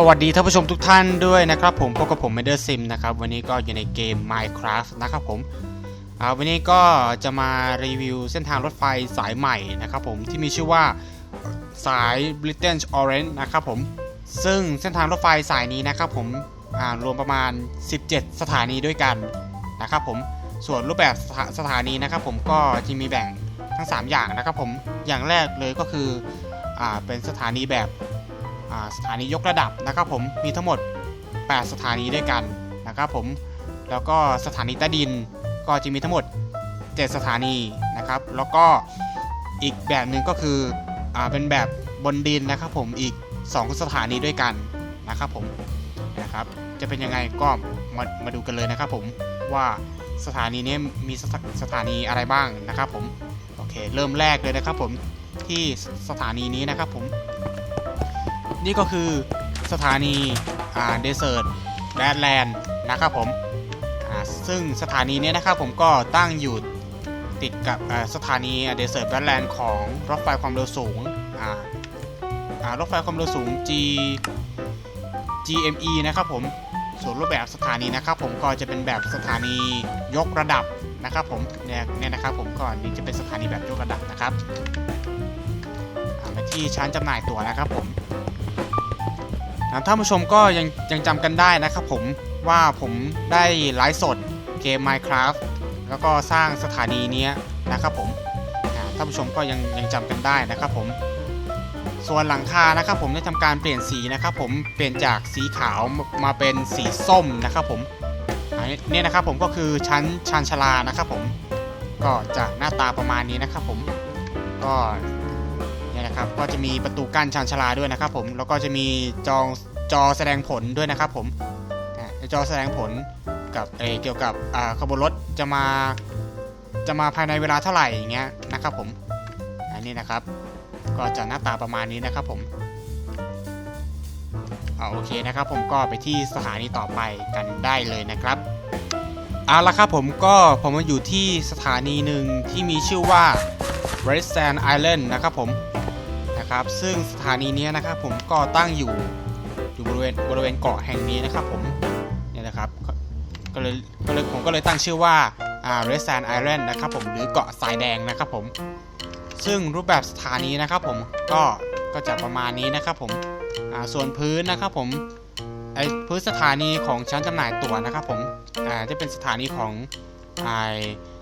สวัสดีท่านผู้ชมทุกท่านด้วยนะครับผมพบกับผมเมเดอร์ซิมนะครับวันนี้ก็อยู่ในเกม Minecraft นะครับผมวันนี้ก็จะมารีวิวเส้นทางรถไฟสายใหม่นะครับผมที่มีชื่อว่าสาย British Orange นะครับผมซึ่งเส้นทางรถไฟสายนี้นะครับผมรวมประมาณ 17 สถานีด้วยกันนะครับผมส่วนรูปแบบสถาสถานีนะครับผมก็จะมีแบ่งทั้ง 3 อย่างนะครับผมอย่างแรกเลยก็คืออเป็นสถานีแบบ สถานียกระดับนะครับผมมีทั้งหมด 8 สถานีด้วยกันนะครับผมแล้วก็สถานีใต้ดินก็จะมีทั้งหมด 7 สถานีนะครับแล้วก็อีกแบบหนึ่งก็คืออเป็นแบบบนดินนะครับผมอีก 2 สถานีด้วยกันนะครับผมนะครับจะเป็นยังไงก็มามาดูกันเลยนะครับผมว่าสถานีนี้มีสสถานีอะไรบ้างนะครับผมโอเคเริ่มแรกเลยนะครับผมที่สถานีนี้นะครับผม นี่ก็คือสถานีอ่าเดสเซิร์ตแบดแลนด์นะครับผมอ่าซึ่งสถานีนี้นะครับผมก็ตั้งอยู่ติดกับสถานีเดสเซิร์ตแบดแลนด์ของรถไฟความเร็วสูงอ่าอ่ารถไฟความเร็วสูง G GME นะครับผมส่วนรูปแบบสถานีนะครับผมก็จะเป็นแบบสถานียกระดับนะครับผมเนี่ยเนี่ยนะครับผมก็นี่จะเป็นสถานีแบบยกระดับนะครับมาที่ชั้นจำหน่ายตั๋วนะครับผม ท่านผู้ชมก็ยังยังจำกันได้นะครับผมว่าผมได้ไลฟ์สดเกม Minecraft แล้วก็สร้างสถานีนี้นะครับผมอ่าท่านผู้ชมก็ยังยังจำกันได้นะครับผมส่วนหลังคานะครับผมได้ทำการเปลี่ยนสีนะครับผมเปลี่ยนจากสีขาวมาเป็นสีส้มนะครับผมนนี้เนี่ยนะครับผมก็คือชั้นชานชลานะครับผมก็จะหน้าตาประมาณนี้นะครับผมก็ เนี่ยนะครับ ก็จะมีประตูกั้นชานชาลาด้วยนะครับผม แล้วก็จะมีจอจอแสดงผลด้วยนะครับผมจอแสดงผลกับเเกี่ยวกับขบวนรถจะมาจะมาภายในเวลาเท่าไหร่อย่างเงี้ยนะครับผม อันนี้นะครับ ก็จะหน้าตาประมาณนี้นะครับผมเอาโอเคนะครับผมก็ไปที่สถานีต่อไปกันได้เลยนะครับเอาละครับผมก็ผมมาอยู่ที่สถานีหนึ่งที่มีชื่อว่า Red Sand Island นะครับผม นะครับ ซึ่งสถานีนี้นะครับผมก็ตั้งอยู่อยู่บริเวณบริเวณเกาะแห่งนี้นะครับผมเนี่ยนะครับก็เลยก็เลยผมก็เลยตั้งชื่อว่าอ่า Red Sand Island นะครับผมหรือเกาะทรายแดงนะครับผมซึ่งรูปแบบสถานีนะครับผมก็ก็จะประมาณนี้นะครับผมอ่าส่วนพื้นนะครับผมไอพื้นสถานีของชั้นจำหน่ายตั๋วนะครับผมอ่าจะเป็นสถานีของ ไอ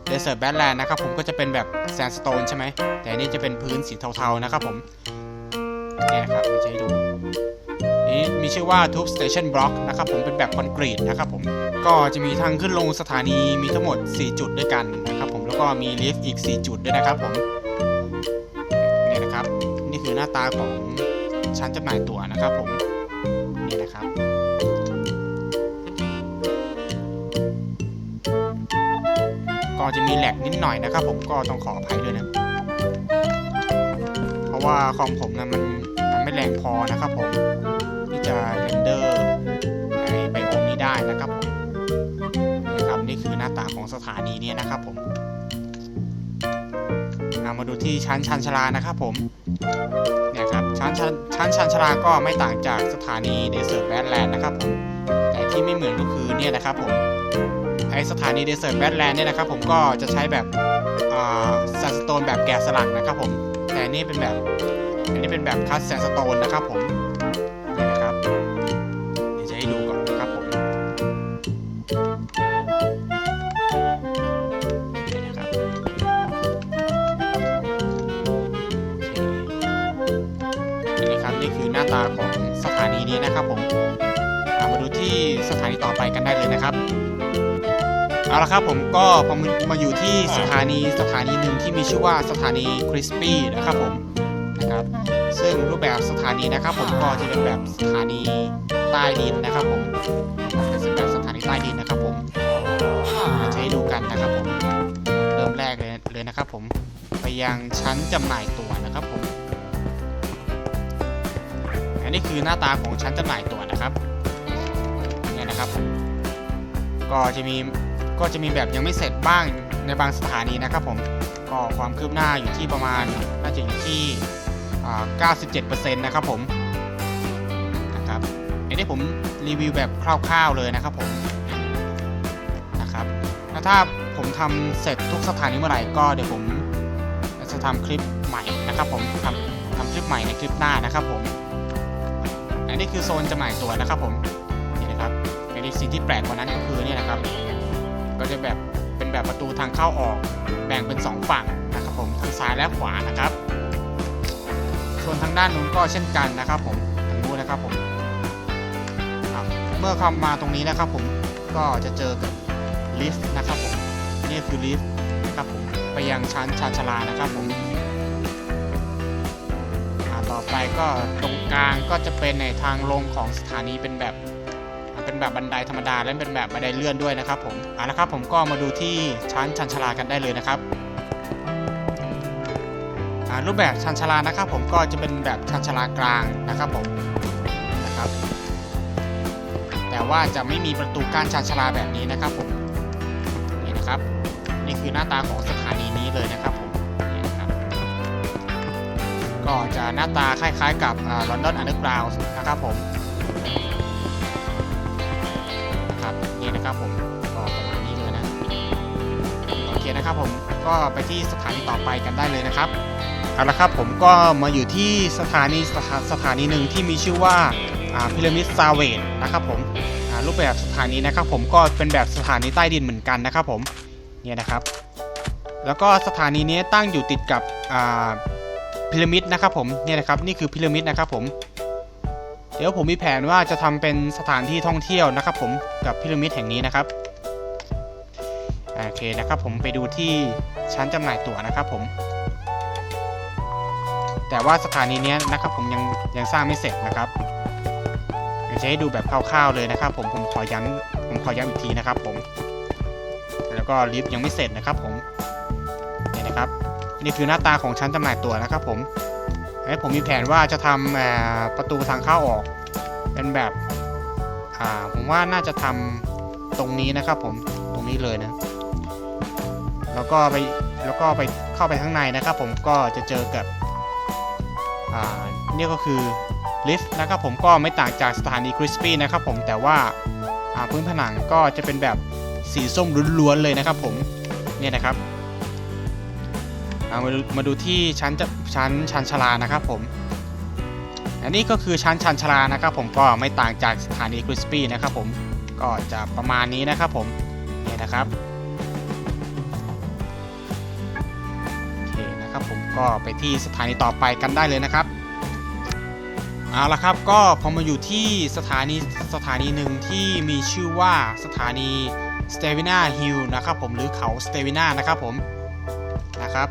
เดสเซอร์แบทแลนด์นะครับผมก็จะเป็นแบบแซนสโตนใช่ไหม แต่อันนี่จะเป็นพื้นสีเทาๆนะครับผมเนี่ยนะครับเดี๋ยวจะให้ดูนี่มีชื่อว่า Tube Station Block นะครับผมเป็นแบบคอนกรีตนะครับผมก็จะมีทางขึ้นลงสถานีมีทั้งหมด 4 จุดด้วยกันนะครับผมแล้วก็มีลิฟต์อีก 4 จุดด้วยนะครับผมเนี่ยนะครับ นี่คือหน้าตาของชั้นจำหน่ายตั๋วนะครับผมนี่นะครับ มีแหลกนิดหน่อยนะครับ ผมก็ต้องขออภัยด้วยนะ เพราะว่าคอมผมนะมันมันไม่แรงพอนะครับผมที่จะเรนเดอร์ไอไบโอมนี้ได้นะครับผมนี่ครับนี่คือหน้าตาของสถานีเนี้นะครับผมมาดูที่ชั้นชันชลานะครับผมเนี่ยครับชั้นชั้นชั้นชันชาลาก็ไม่ต่างจากสถานีเดสเซอร์แบทแลนด์นะครับผมแต่ที่ไม่เหมือนก็คือเนี่ยนะครับผม อสถานีเดสเซอร์แบทแลนด์เนี่ยนะครับผมก็จะใช้แบบซันสโตนแบบแกะสลักนะครับผมแต่นี่เป็นแบบอันนี้เป็นแบบคัสแซนสโตนนะครับผมนี่นะครับเดี๋ยวจะให้ดูก่อนนะครับผมนี่นะครับนี่นะครับนี่คือหน้าตาของสถานีนี้นะครับผมมาดูที่สถานีต่อไปกันได้เลยนะครับ เอาละครับผมก็พอมมาอยู่ที่สถานีสถานีหนึ่งที่มีชื่อว่าสถานีคริสปี้นะครับผมนะครับ ซึ่งรูปแบบสถานีนะครับ ผมก็จะเป็นแบบสถานีใต้ดินนะครับผมเป็นแบบสถานีใต้ดินนะครับผมเราจะให้ดูกันนะครับผมเริ่มแรกเลยเลยนะครับผมไปยังชั้นจำหน่ายตั๋วนะครับผมอันนี้คือหน้าตาของชั้นจำหน่ายตั๋วนะครับเนี่ยนะครับ ก็จะมี ก็จะมีแบบยังไม่เสร็จบ้างในบางสถานีนะครับผมก็ความคืบหน้าอยู่ที่ประมาณน่าจะอยู่ที่อ่า97%นะครับผมนะครับอันี้ผมรีวิวแบบคร่าวๆเลยนะครับผมนะครับแล้วถ้าผมทำเสร็จทุกสถานีเมื่อไหร่ก็เดี๋ยวผมจะทำคลิปใหม่นะครับผมทำทำคลิปใหม่ในคลิปหน้านะครับผม อันนี้คือโซนจำหน่ายตั๋วนะครับผมนี่นะครับอันนี้สิ่งที่แปลกกว่านั้นก็คือเนี่ยนะครับ ก็จะแบบเป็นแบบประตูทางเข้าออกแบ่งเป็นสองฝั่งนะครับผมทางซ้ายและขวานะครับ ส่วนทางด้านนู้นก็เช่นกันนะครับผมทางนู้นนะครับผมเมื่อเข้ามาตรงนี้นะครับผมก็จะเจอกับลิฟต์นะครับผมนี่คือลิฟต์นะครับผมไปยังชั้นชาชลานะครับผมต่อไปก็ตรงกลางก็จะเป็นในทางลงของสถานีเป็นแบบ เป็นแบบบันไดธรรมดาและเป็นแบบบันไดเลื่อนด้วยนะครับผมเอาละครับผมก็มาดูที่ชั้นชันชลากันได้เลยนะครับรูปแบบชันชลานะครับ ผมก็จะเป็นแบบชันชลากลางนะครับผมนะครับ แต่ว่าจะไม่มีประตูกั้นชันชลาแบบนี้นะครับผมนี่นะครับ นี่คือหน้าตาของสถานีนี้เลยนะครับผมนี่นะครับ ก็จะหน้าตาคล้ายๆ กับลอนดอนอันเดอร์กราวนะครับผม นะครับผมก็ประมาณนี้เลยนะโอเคนะครับผมก็ไปที่สถานีต่อไปกันได้เลยนะครับเอาละครับผมก็มาอยู่ที่สถานีสถาสถานีหนึ่งที่มีชื่อว่าพิรามิดซาเวตนะครับผมรูปแบบสถานีนะครับ ผมก็เป็นแบบสถานีใต้ดินเหมือนกันนะครับ ผมเนี่ยนะครับ แล้วก็สถานีนี้ตั้งอยู่ติดกับพีระมิดนะครับผมเนี่ยนะครับนี่คือพีระมิดนะครับผม เดี๋ยวผมมีแผนว่าจะทำเป็นสถานที่ท่องเที่ยวนะครับ ผมกับพีระมิดแห่งนี้นะครับโอเคนะครับผมไปดูที่ชั้นจำหน่ายตั๋วนะครับผม แต่ว่าสถานีนี้นะครับผมยังยังสร้างไม่เสร็จนะครับเดี๋ยวจะให้ดูแบบคร่าวๆเลยนะครับ ผมผมขอย้ำผมขอย้ำอีกทีนะครับผม แล้วก็ลิฟต์ยังไม่เสร็จนะครับผมนี่นะครับนี่คือหน้าตาของชั้นจำหน่ายตั๋วนะครับผม ไอ้ผมมีแผนว่าจะทำประตูทางเข้าออก เป็นแบบผมว่าน่าจะทำตรงนี้นะครับผมตรงนี้เลยนะ แล้วก็ไปแล้วก็ไปเข้าไปข้างในนะครับ ผมก็จะเจอกับนี่ก็คือลิฟต์นะครับผมก็ไม่ต่างจากสถานีคริสปี้นะครับผมแต่ว่าพื้นผนังก็จะเป็นแบบสีส้มล้วนๆเลยนะครับผมเนี่ยนะครับามาดูมาดูที่ชั้นจะชั้นชันชลานะครับผม อันนี้ก็คือชั้นชันชลานะครับ ผมก็ไม่ต่างจากสถานีคริสปี้นะครับผมก็จะประมาณนี้นะครับผมเนี่ยนะครับโอเคนะครับผมก็ไปที่สถานีต่อไปกันได้เลยนะครับเอาละครับก็พอมาอยู่ที่สถานีสถานีหนึ่งที่มีชื่อว่าสถานี s t e v i n a Hill นะครับผมหรือเขา s t e v i n a นะครับผม นะครับ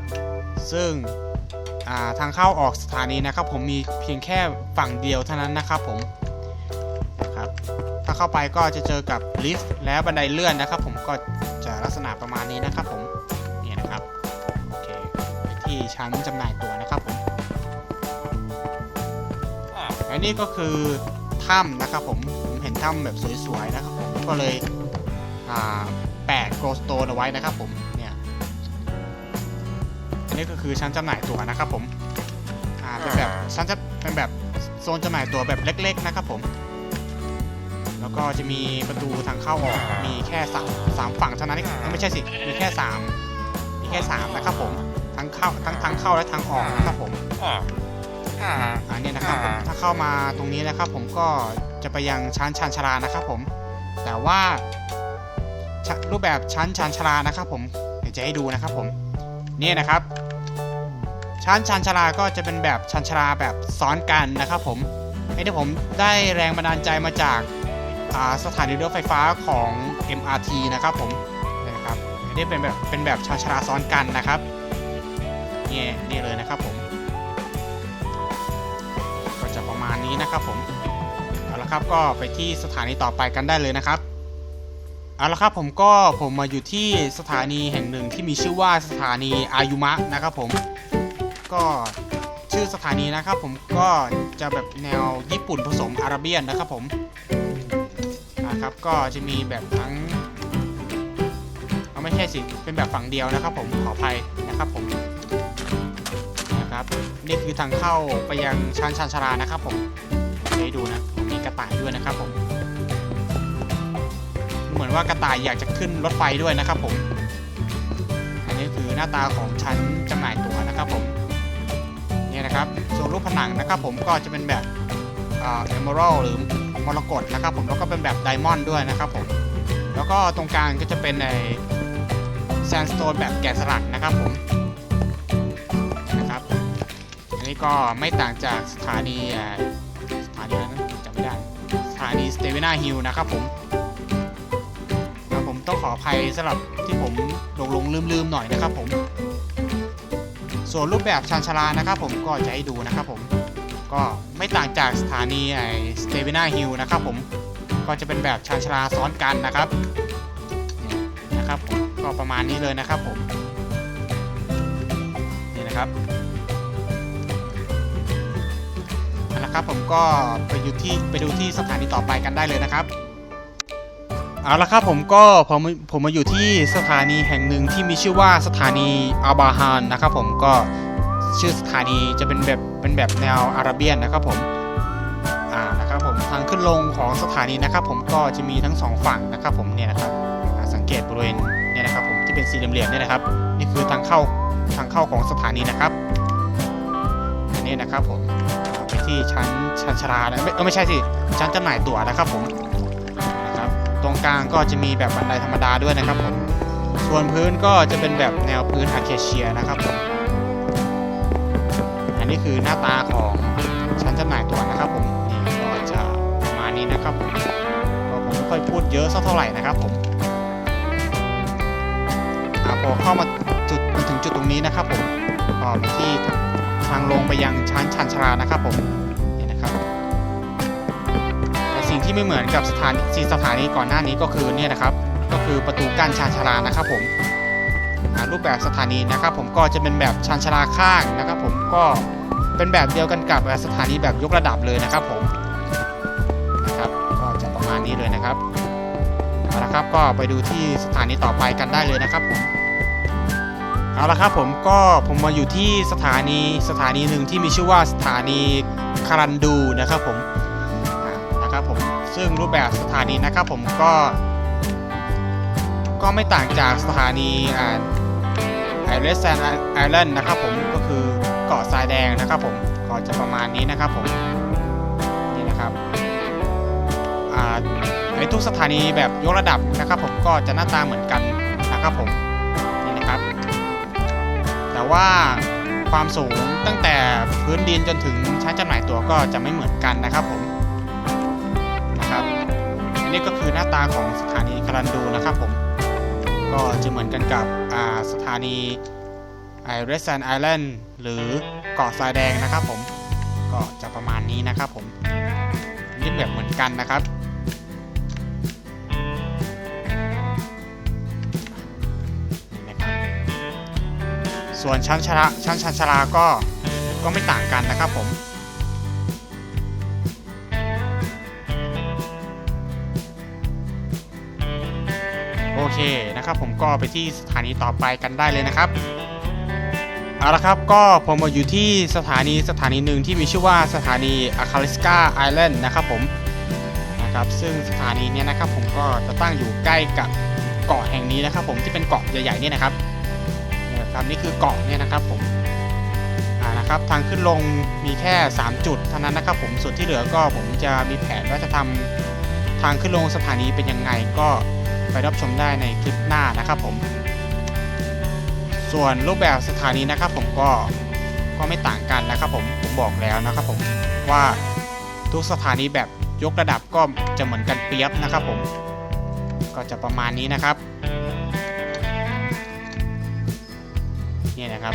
ซึ่งทางเข้าออกสถานีนะครับ ผมมีเพียงแค่ฝั่งเดียวเท่านั้นนะครับผมครับถ้าเข้าไปก็จะเจอกับลิฟต์และบันไดเลื่อนนะครับ ผมก็จะลักษณะประมาณนี้นะครับผมเนี่ยนะครับโอเคที่ชั้นจำหน่ายตั๋วนะครับผมอันนี้ก็คือถ้ำนะครับผมผมเห็นถ้ำแบบสวยๆนะครับผมก็เลยแปะโกลสโตนเอาไว้นะครับผม นี่ยอันนี้ก็คือชั้นจำหน่ายตั๋วนะครับผมอ่าเป็นแบบชั้นจะเป็นแบบโซนจำหน่ายตั๋วแบบเล็ก ๆ นะครับผม แล้วก็จะมีประตูทางเข้าออกมีแค่สามสามฝั่งเท่านั้นไม่ใช่สิมีแค่สามมีแค่สามนะครับผมทั้งเข้าทั้งทางเข้าและทางออกนะครับผมอันนี้นะครับผมถ้าเข้ามาตรงนี้นะครับ ผมก็จะไปยังชั้นชานชาลานะครับผม แต่ว่าชรูปแบบชั้นชานชาลานะครับ ผมเดี๋ยวจะให้ดูนะครับผมนี่นะครับ ชั้นชานชลาก็จะเป็นแบบชานชลาแบบซ้อนกันนะครับผมไอ้ที่ผมได้แรงบันดาลใจมาจากสถานีรถไฟฟ้าของ MRT นะครับผมนะครับอันนี้เป็นแบบเป็นแบบชานชลาซ้อนกันนะครับนี่นี่เลยนะครับผม ก็จะประมาณนี้นะครับผมเอาละครับก็ไปที่สถานีต่อไปกันได้เลยนะครับเอาละครับผมก็ผมมาอยู่ที่สถานีแห่งหนึ่งที่มีชื่อว่าสถานีอายุมะนะครับผม ก็ชื่อสถานีนะครับผมก็จะแบบแนวญี่ปุ่นผสมอาราเบียนนะครับผมนะครับก็จะมีแบบทั้งเอาไม่ใช่สิเป็นแบบฝั่งเดียวนะครับ ผมขออภัยนะครับผมนะครับนี่คือทางเข้าไปยังชั้นชานชาลานะครับ ผมให้ดูนะมีกระต่ายด้วยนะครับ ผม เหมือนว่ากระต่ายอยากจะขึ้นรถไฟด้วยนะครับ ผม อันนี้คือหน้าตาของชั้นจำหน่ายตั๋วนะครับผม นะครับส่วนรูปผนังนะครับผมก็จะเป็นแบบเอ่อ emerald หรือมรกตนะครับผมแล้วก็เป็นแบบไดมอนด์ด้วยนะครับผมแล้วก็ตรงกลางก็จะเป็นใน sandstone แบบแกะสลักนะครับผมนะครับอันนี้ก็ไม่ต่างจากสถานีสถานีอะไรนะจำไม่ได้สถานีสเตเวนาฮิลนะครับผมครับผมต้องขออภัยสำหรับที่ผมหลงหลงลืมลืมๆหน่อยนะครับผม ส่วนรูปแบบชานชาลานะครับผมก็จะให้ดูนะครับผมก็ไม่ต่างจากสถานีไอสเตเวนาฮิลนะครับผมก็จะเป็นแบบชานชาลาซ้อนกันนะครับนี่นะครับผมก็ประมาณนี้เลยนะครับผมนี่นะครับเอาละครับผมก็ไปอยู่ที่ไปดูที่สถานีต่อไปกันได้เลยนะครับ เอาละครับผมก็ผมผมมาอยู่ที่สถานีแห่งหนึ่งที่มีชื่อว่าสถานีอัลบาฮานนะครับผมก็ชื่อสถานีจะเป็นแบบเป็นแบบแนวอาราเบียนนะครับผมอ่านะครับผมทางขึ้นลงของสถานีนะครับ ผมก็จะมีทั้งสองฝั่งนะครับผมเนี่ยนะครับสังเกตบริเวณเนี่ยนะครับผมที่เป็นสี่เหลี่ยมเนี่ยนะครับ นี่คือทางเข้าทางเข้าของสถานีนะครับอันนี้นะครับผมไปที่ชั้นชั้นชรานะไม่เออไม่ใช่สิชั้นจำหน่ายตั๋วนะครับผม ตรงกลางก็จะมีแบบบันไดธรรมดาด้วยนะครับผมส่วนพื้นก็จะเป็นแบบแนวพื้นอาเคเชียนะครับผมอันนี้คือหน้าตาของชั้นจำหน่ายตั๋วนะครับผมนี่ก็จะประมาณนี้นะครับผมก็ผมไม่ค่อยพูดเยอะสักเท่าไหร่นะครับผมอพอเข้ามาจุดมาถึงจุดตรงนี้นะครับผมก็ไปที่ทางลงไปยังชั้นชันชาลานะครับผม ที่ไม่เหมือนกับสถานสีสถานีก่อนหน้านี้ก็คือเนี่ยนะครับ ก็คือประตูกั้นชานชาลานะครับผมรูปแบบสถานีนะครับ ผมก็จะเป็นแบบชานชาลาข้างนะครับ ผมก็เป็นแบบเดียวกันกับสถานีแบบยกระดับเลยนะครับผมนะครับก็จะประมาณนี้เลยนะครับเอาละครับก็ไปดูที่สถานีต่อไปกันได้เลยนะครับผมเอาละครับผมก็ผมมาอยู่ที่สถานีสถานีหนึ่งที่มีชื่อว่าสถานีคารันดูนะครับผม ซึ่งรูปแบบสถานีนะครับผมก็ ก็ไม่ต่างจากสถานีอ่าไอเรสแซนไอแลนด์นะครับผมก็คือเกาะทรายแดงนะครับผมก็จะประมาณนี้นะครับผมนี่นะครับอ่าในทุกสถานีแบบยกระดับนะครับ ผมก็จะหน้าตาเหมือนกันนะครับผมนี่นะครับ แต่ว่าความสูงตั้งแต่พื้นดินจนถึงชั้นจำหน่ายตั๋วก็จะไม่เหมือนกันนะครับผม นี้ก็คือหน้าตาของสถานีคารันดูนะครับผม ก็จะเหมือนกันกับสถานีไอเรสแซนไอแลนด์หรือเกาะทรายแดงนะครับผม ก็จะประมาณนี้นะครับผมนี่แบบเหมือนกันนะครับนี่นะครับส่วนชั้นชลาชั้นชันชาลาก็ก็ไม่ต่างกันนะครับผม เคนะครับผมก็ไปที่สถานีต่อไปกันได้เลยนะครับเอาละครับก็ผมมาอยู่ที่สถานีสถานีหนึ่งที่มีชื่อว่าสถานีอาคาลิสกาไอแลนด์นะครับผมนะครับซึ่งสถานีเนี้ยนะครับผมก็จะตั้งอยู่ใกล้กับเกาะแห่งนี้นะครับ ผมที่เป็นเกาะใหญ่ๆนี่นะครับนี่ครับนี่คือเกาะเนี่ยนะครับผมอ่านะครับทางขึ้นลงมีแค่ 3 จุดเท่านั้นนะครับผมส่วนที่เหลือก็ผมจะมีแผนว่าจะทำทางขึ้นลงสถานีเป็นยังไงก็ ไปรับชมได้ในคลิปหน้านะครับผม ส่วนรูปแบบสถานีนะครับผมก็ก็ไม่ต่างกันนะครับผมผมบอกแล้วนะครับผมว่าทุกสถานีแบบยกระดับก็จะเหมือนกันเปรียบนะครับผม ก็จะประมาณนี้นะครับ นี่นะครับ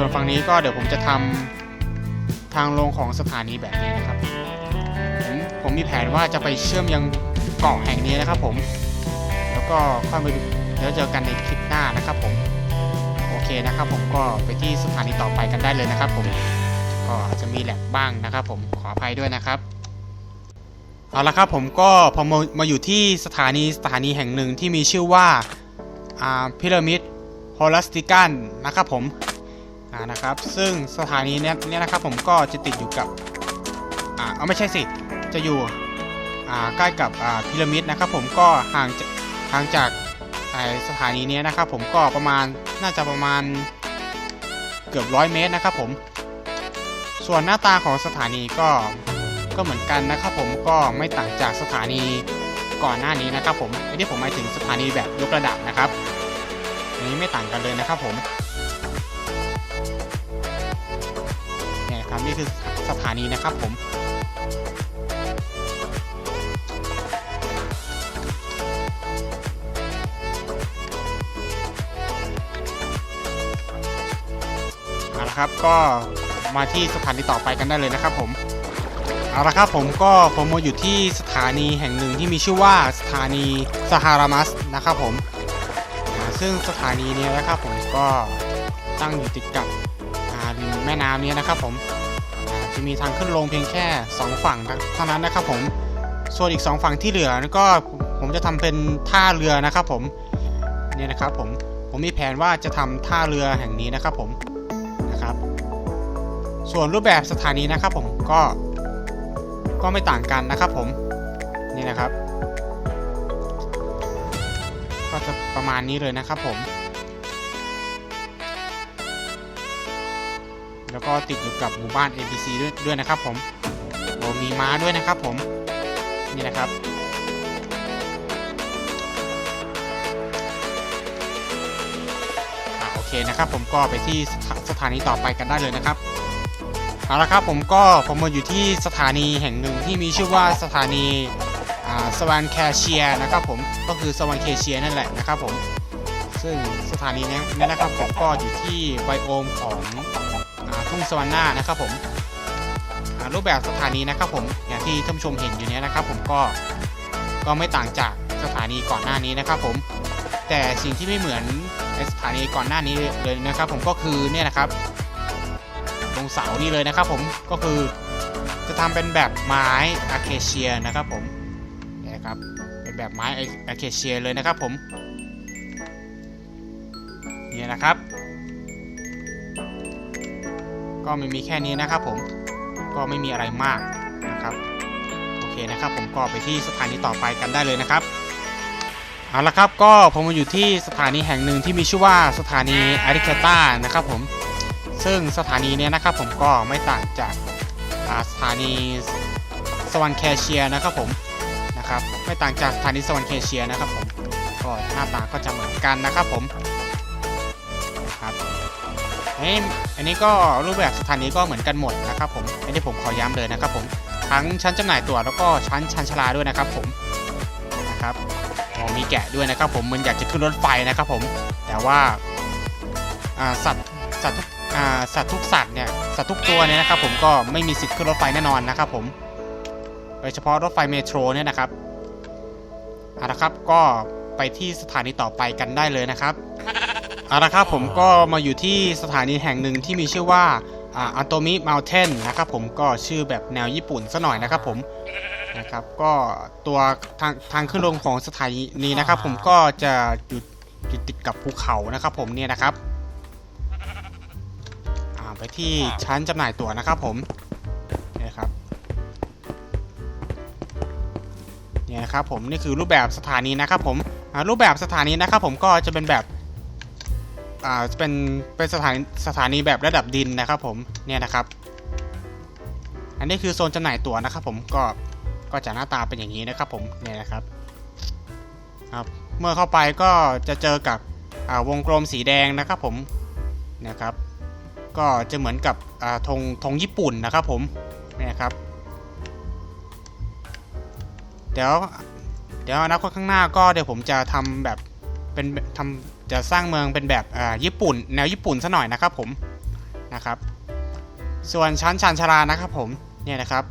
ส่วนฝั่งนี้ก็เดี๋ยวผมจะทำทางลงของสถานีแบบนี้นะครับผมผมมีแผนว่าจะไปเชื่อมยังเกาะแห่งนี้นะครับ ผม แล้วก็ค่อยมาดูเดี๋ยวเจอกันในคลิปหน้านะครับ ผมโอเคนะครับ ผมก็ไปที่สถานีต่อไปกันได้เลยนะครับ ผมก็อาจจะมีแหลกบ้างนะครับ ผมขออภัยด้วยนะครับเอาละครับผมก็พอมามาอยู่ที่สถานีสถานีแห่งหนึ่งที่มีชื่อว่าพีระมิดโฮลัสติกันนะครับผมานะครับ ซึ่งสถานีเนี้ยเนี้ยนะครับผมก็จะติดอยู่กับอ่าเอาไม่ใช่สิจะอยู่อ่าใกล้กับอ่าพีระมิดนะครับ ผมก็ห่างจากห่างจากสถานีเนี้ยนะครับ ผมก็ประมาณน่าจะประมาณเกือบร้อยเมตรนะครับ ผม ส่วนหน้าตาของสถานีก็ก็เหมือนกันนะครับ ผมก็ไม่ต่างจากสถานีก่อนหน้านี้นะครับ ผมไอ้ที่ผมหมายถึงสถานีแบบยกระดับนะครับอันนี้ไม่ต่างกันเลยนะครับ ผม นี่ครับนี่คือสถานีนะครับผมเอาละครับก็มาที่สถานีต่อไปกันได้เลยนะครับผมเอาละครับผมก็ผมมาอยู่ที่สถานีแห่งหนึ่งที่มีชื่อว่าสถานีสหารามัสนะครับผมซึ่งสถานีนี้นะครับผมก็ตั้งอยู่ติดกับริมแม่น้ำนี้นะครับผม จะมีทางขึ้นลงเพียงแค่ 2 ฝั่งเท่านั้นนะครับผมส่วนอีก 2 ฝั่งที่เหลือก็ผมจะทำเป็นท่าเรือนะครับผมเนี่ยนะครับผมผมมีแผนว่าจะทำท่าเรือแห่งนี้นะครับผมนะครับ ส่วนรูปแบบสถานีนะครับผมก็ก็ไม่ต่างกันนะครับผมนี่นะครับ ก็จะประมาณนี้เลยนะครับผม แล้วก็ติดอยู่กับหมู่บ้าน NPC ด้วยด้วยนะครับผมโอ้มีม้าด้วยนะครับผม นี่นะครับอโอเคนะครับผมก็ไปที่สถานีต่อไปกันได้เลยนะครับเอาละครับผมก็ผมมาอยู่ที่สถานีแห่งหนึ่งที่มีชื่อว่าสถานีสวรรค์แคเชียนะครับผมก็คือสวรรค์เคเชียนั่นแหละนะครับผมซึ่งสถานีนี้นะครับผมก็อยู่ที่ไบโอมของ ทุ่งสวรรค์หน้านะครับผมรูปแบบสถานีนะครับผมอย่างที่ท่านผู้ชมเห็นอยู่เนี้ยนะครับ ผมก็ก็ไม่ต่างจากสถานีก่อนหน้านี้นะครับ ผมแต่สิ่งที่ไม่เหมือนในสถานีก่อนหน้านี้เลยนะครับ ผมก็คือเนี่ยนะครับตรงเสานี่เลยนะครับ ผมก็คือจะทำเป็นแบบไม้อะเคเชียนะครับ ผมนี่นะครับเป็นแบบไม้อะเคเชียเลยนะครับ ผมเนี่ยนะครับ ก็ไม่มีแค่นี้นะครับผมก็ไม่มีอะไรมากนะครับโอเคนะครับ ผมก็ไปที่สถานีต่อไปกันได้เลยนะครับเอาละครับก็ผมมาอยู่ที่สถานีแห่งหนึ่งที่มีชื่อว่าสถานีอาริเคต้านะครับผมซึ่งสถานีเนี้ยนะครับผมก็ไม่ต่างจากาสถานีสวรรค์แคเชียนะครับผมนะครับไม่ต่างจากสถานีสวรรค์แคเชียนะครับผมก็หน้าตาก็จะเหมือนกันนะครับผมครับ อันนี้ก็รูปแบบสถานีก็เหมือนกันหมดนะครับผมอันนี้ผมขอย้ำเลยนะครับผมทั้งชั้นจำหน่ายตั๋วแล้วก็ชั้นชันชลาด้วยนะครับผมนะครับมีแกะด้วยนะครับผมมันอยากจะขึ้นรถไฟนะครับผมแต่ว่าสัตว์สัตว์ทุกสัตว์ทุกสัตว์เนี่ยสัตว์ทุกตัวเนี่ยนะครับผมก็ไม่มีสิทธิ์ขึ้นรถไฟแน่นอนนะครับผมโดยเฉพาะรถไฟเมโทรเนี่ยนะครับเอาละครับก็ไปที่สถานีต่อไปกันได้เลยนะครับ เอาละครับผมก็มาอยู่ที่สถานีแห่งหนึ่งที่มีชื่อว่าอัโตมิมา u เทนนะครับผมก็ชื่อแบบแนวญี่ปุ่นซะหน่อยนะครับผมนะครับก็ตัวทางทางขึ้นลงของสถานีนี้นะครับ ผมก็จะอยู่อยู่ติดกับภูเขานะครับ ผมเนี่ยนะครับไปที่ชั้นจำหน่ายตั๋วนะครับผมเนี่ยครับเนี่ยครับผมนี่คือรูปแบบสถานีนะครับผมรูปแบบสถานีนะครับผมก็จะเป็นแบบ อ่าเป็นเป็นสถานีสถานีแบบระดับดินนะครับผมเนี่ยนะครับ อันนี้คือโซนจำหน่ายตั๋วนะครับผมก็ก็จะหน้าตาเป็นอย่างนี้นะครับผมเนี่ยนะครับครับ เมื่อเข้าไปก็จะเจอกับอ่าวงกลมสีแดงนะครับผมนะครับ ก็จะเหมือนกับอ่าธงธงญี่ปุ่นนะครับผมเนี่ยครับ เดี๋ยวเดี๋ยวอนาคตข้างหน้าก็เดี๋ยวผมจะทำแบบเป็นทำ จะสร้างเมืองเป็นแบบอ่าญี่ปุ่น แนวญี่ปุ่นซะหน่อยนะครับผมนะครับ ส่วนชั้นชานชาลานะครับผมเนี่ยนะครับ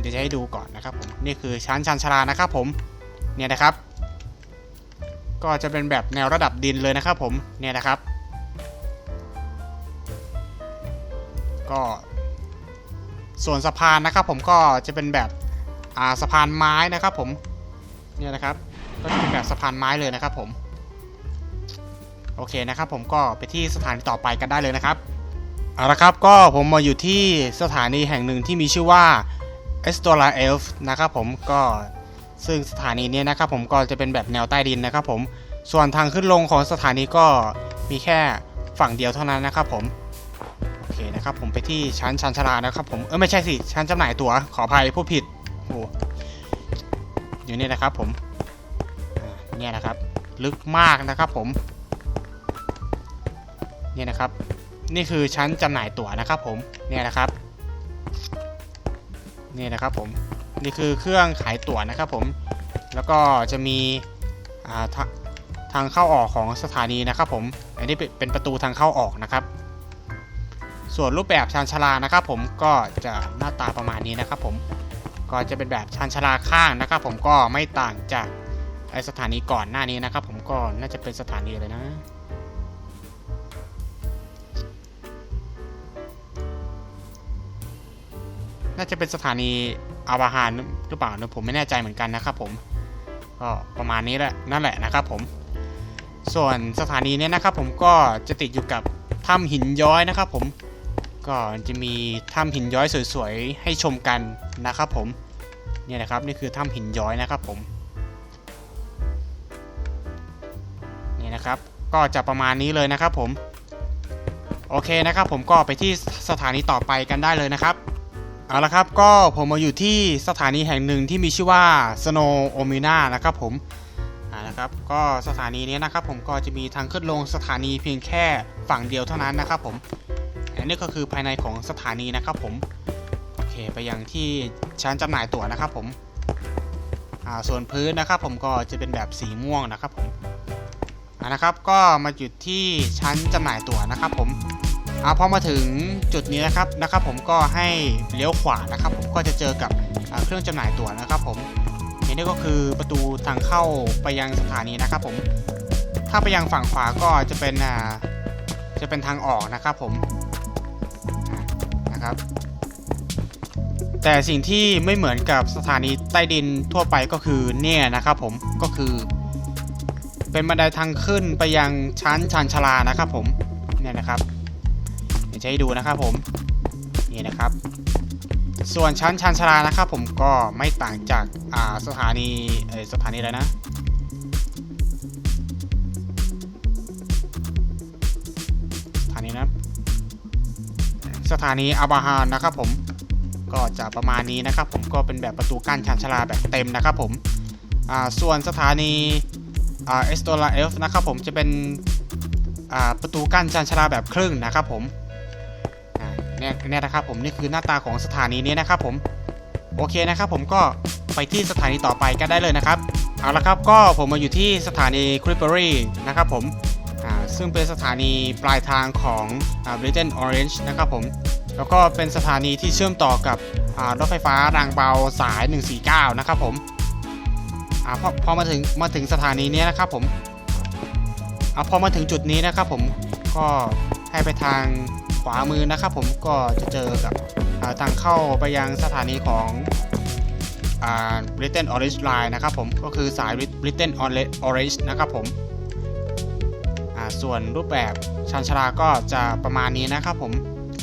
เดี๋ยวจะให้ดูก่อนนะครับผมนี่คือชั้นชานชาลานะครับผมเนี่ยนะครับ ก็จะเป็นแบบแนวระดับดินเลยนะครับผมเนี่ยนะครับ ก็ส่วนสะพานนะครับผมก็จะเป็นแบบอ่าสะพานไม้นะครับผมเนี่ยนะครับก็จะเป็นแบบสะพานไม้เลยนะครับผม โอเคนะครับผมก็ไปที่สถานีต่อไปกันได้เลยนะครับเอาละครับก็ผมมาอยู่ที่สถานีแห่งหนึ่งที่มีชื่อว่า e s t o r a Elf นะครับผมก็ซึ่งสถานีเนี้นะครับผมก็จะเป็นแบบแนวใต้ดินนะครับผมส่วนทางขึ้นลงของสถานีก็มีแค่ฝั่งเดียวเท่านั้นนะครับผมโอเคนะครับผมไปที่ชั้นชันชลานะครับผมเออไม่ใช่สิชั้นจำหน่ายตั๋วขออภัยผู้ผิดโอ้อยู่นี่นะครับผมเนี่ยนะครับ ลึกมากนะครับผม เนี่ยนะครับ นี่คือชั้นจำหน่ายตั๋วนะครับผมเนี่ยนะครับนี่นะครับผมนี่คือเครื่องขายตั๋วนะครับผมแล้วก็จะมีาทาทางเข้าออกของสถานีนะครับผมอันนี้เป็นเป็นประตูทางเข้าออกนะครับ ส่วนรูปแบบชานชาลานะครับผมก็จะหน้าตาประมาณนี้นะครับผมก็จะเป็นแบบชานชาลาข้างนะครับ ผมก็ไม่ต่างจากไอสถานีก่อนหน้านี้นะครับ ผมก็น่าจะเป็นสถานีเลยนะ น่าจะเป็นสถานีอาวาฮานหรือเปล่านะผมไม่แน่ใจเหมือนกันนะครับผมก็ประมาณนี้แหละนั่นแหละนะครับผมส่วนสถานีเนี้ยนะครับ ผมก็จะติดอยู่กับถ้ำหินย้อยนะครับ ผมก็จะมีถ้ำหินย้อยสวยๆให้ชมกันนะครับ ผมเนี่ยนะครับนี่คือถ้ำหินย้อยนะครับผมนี่นะครับก็จะประมาณนี้เลยนะครับผมโอเคนะครับผมก็ไปที่สถานีต่อไปกันได้เลยนะครับ เอาละครับก็ผมมาอยู่ที่สถานีแห่งหนึ่งที่มีชื่อว่า Snow Omina นะครับผมอ่านะครับก็สถานีนี้นะครับผมก็จะมีทางขึ้นลงสถานีเพียงแค่ฝั่งเดียวเท่านั้นนะครับผมอันนี้ก็คือภายในของสถานีนะครับผมโอเคไปยังที่ชั้นจำหน่ายตั๋วนะครับผมอ่าส่วนพื้นนะครับผมก็จะเป็นแบบสีม่วงนะครับผมอ่านะครับก็มาหยุดที่ชั้นจำหน่ายตั๋วนะครับผม อ่าพอมาถึงจุดนี้นะครับนะครับ ผมก็ให้เลี้ยวขวานะครับ ผมก็จะเจอกับเครื่องจำหน่ายตั๋วนะครับ ผมนี่ก็คือประตูทางเข้าไปยังสถานีนะครับ ผมถ้าไปยังฝั่งขวาก็จะเป็นอ่าจะเป็นทางออกนะครับผมนะครับ แต่สิ่งที่ไม่เหมือนกับสถานีใต้ดินทั่วไปก็คือเนี่ยนะครับผมก็คือ เป็นบันไดทางขึ้นไปยังชั้นชานชลานะครับ ผมเนี่ยนะครับ จะให้ดูนะครับผมนี่นะครับ ส่วนชั้นชันชลานะครับผมก็ไม่ต่างจากาสถานีสถานีอะไรนะสถานีนะสถานีอาบาฮานนะครับผมก็จะประมาณนี้นะครับ ผมก็เป็นแบบประตูกั้นชันชลาแบบเต็มนะครับผมส่วนสถานีเอสโตลาเอฟนะครับผมจะเป็นประตูกั้นชันชลาแบบครึ่งนะครับผม เนี่ยเนี่ยนะครับผมนี่คือหน้าตาของสถานีนี้นะครับผมโอเคนะครับผมก็ไปที่สถานีต่อไปกันได้เลยนะครับเอาละครับก็ผมมาอยู่ที่สถานีคริปเปอรี่นะครับผมอ่าซึ่งเป็นสถานีปลายทางของอ่า Britain Orange นะครับผมแล้วก็เป็นสถานีที่เชื่อมต่อกับอ่ารถไฟฟ้ารางเบาสาย 149 นะครับผมอ่าพอพอมาถึงมาถึงสถานีนี้นะครับผมอ่าพอมาถึงจุดนี้นะครับผมก็ให้ไปทาง ขวามือนะครับ ผมก็จะเจอกับทางเข้าไปยังสถานีของอ่า Britain Orange Line นะครับผมก็คือสาย Britain Orange นะครับผมส่วนรูปแบบชันชลาก็จะประมาณนี้นะครับผม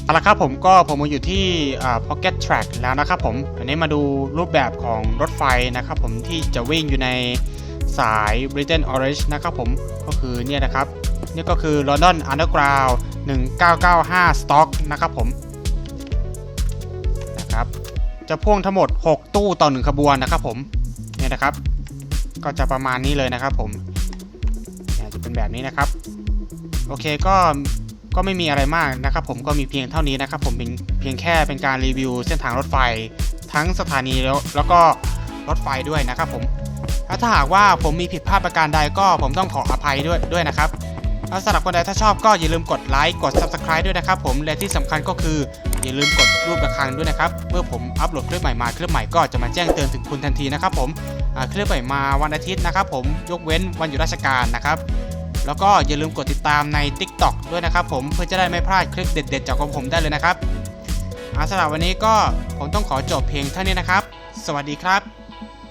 เอาละครับผมก็ผมมาอยู่ที่ Pocket Track แล้วนะครับผมอันนี้มาดูรูปแบบของรถไฟนะครับผมที่จะวิ่งอยู่ในสาย Britain Orange นะครับผมก็คือเนี่ยนะครับนี่ก็คือ London Underground 1995 Stock นะครับผมนะครับจะพ่วงทั้งหมด 6 ตู้ต่อ 1 ขบวนนะครับผมเนี่ยนะครับ ก็จะประมาณนี้เลยนะครับผมเนี่ยจะเป็นแบบนี้นะครับ โอเคก็ก็ไม่มีอะไรมากนะครับ ผมก็มีเพียงเท่านี้นะครับ ผมเป็นเพียงแค่เป็นการรีวิวเส้นทางรถไฟ ทั้งสถานีแล้วแล้วก็รถไฟด้วยนะครับผมถ้าหากว่าผมมีผิดพลาดประการใดก็ผมต้องขออภัยด้วยด้วยนะครับ แล้วสำหรับคนใดถ้าชอบก็อย่าลืมกดไลค์กด Subscribe ด้วยนะครับผมและที่สำคัญก็คือ อย่าลืมกดรูปกระฆังด้วยนะครับเมื่อผมอัปโหลดคลิปใหม่มาคลิปใหม่ก็จะมาแจ้งเตือนถึงคุณทันทีนะครับผมอ่าคลิปใหม่มาวันอาทิตย์นะครับผมยกเว้นวันหยุดราชการนะครับแล้วก็อย่าลืมกดติดตามใน TikTok ด้วยนะครับผมเพื่อจะได้ไม่พลาดคลิปเด็ด ๆ จากของผมได้เลยนะครับอาสำหรับวันนี้ก็ผมต้องขอจบเพียงเท่านี้นะครับ สวัสดีครับ